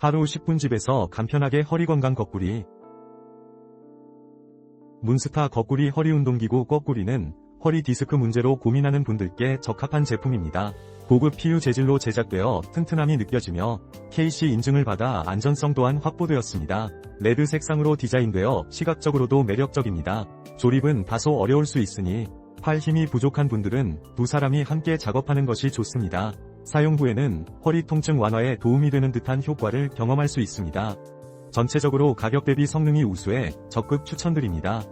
하루 10분 집에서 간편하게 허리 건강 거꾸리. 문스타 거꾸리 허리 운동기구 거꾸리는 허리 디스크 문제로 고민하는 분들께 적합한 제품입니다. 고급 PU 재질로 제작되어 튼튼함이 느껴지며 KC 인증을 받아 안전성 또한 확보되었습니다. 레드 색상으로 디자인되어 시각적으로도 매력적입니다. 조립은 다소 어려울 수 있으니 팔 힘이 부족한 분들은 두 사람이 함께 작업하는 것이 좋습니다. 사용 후에는 허리 통증 완화에 도움이 되는 듯한 효과를 경험할 수 있습니다. 전체적으로 가격 대비 성능이 우수해 적극 추천드립니다.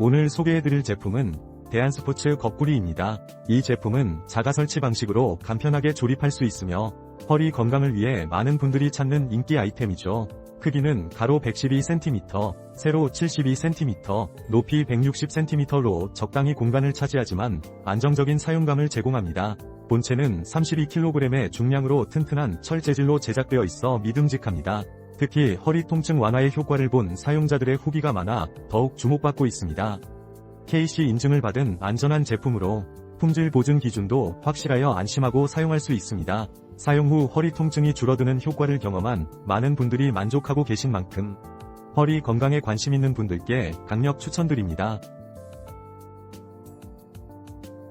오늘 소개해드릴 제품은 대한스포츠 거꾸리입니다. 이 제품은 자가 설치 방식으로 간편하게 조립할 수 있으며 허리 건강을 위해 많은 분들이 찾는 인기 아이템이죠. 크기는 가로 112cm, 세로 72cm, 높이 160cm로 적당히 공간을 차지하지만 안정적인 사용감을 제공합니다. 본체는 32kg의 중량으로 튼튼한 철 재질로 제작되어 있어 믿음직합니다. 특히 허리 통증 완화의 효과를 본 사용자들의 후기가 많아 더욱 주목받고 있습니다. KC 인증을 받은 안전한 제품으로 품질 보증 기준도 확실하여 안심하고 사용할 수 있습니다. 사용 후 허리 통증이 줄어드는 효과를 경험한 많은 분들이 만족하고 계신 만큼 허리 건강에 관심 있는 분들께 강력 추천드립니다.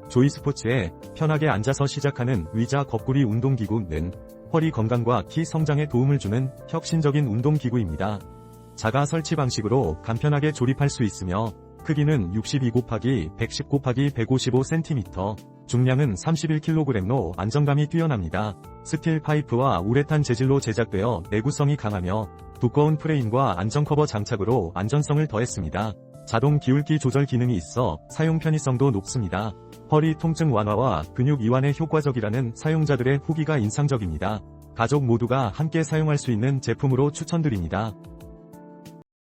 조이 스포츠에 편하게 앉아서 시작하는 의자 거꾸리 운동기구는 허리 건강과 키 성장에 도움을 주는 혁신적인 운동기구입니다. 자가 설치 방식으로 간편하게 조립할 수 있으며 크기는 62 곱하기 110 곱하기 155cm, 중량은 31kg로 안정감이 뛰어납니다. 스틸 파이프와 우레탄 재질로 제작되어 내구성이 강하며 두꺼운 프레임과 안전 커버 장착으로 안전성을 더했습니다. 자동 기울기 조절 기능이 있어 사용 편의성도 높습니다. 허리 통증 완화와 근육 이완에 효과적이라는 사용자들의 후기가 인상적입니다. 가족 모두가 함께 사용할 수 있는 제품으로 추천드립니다.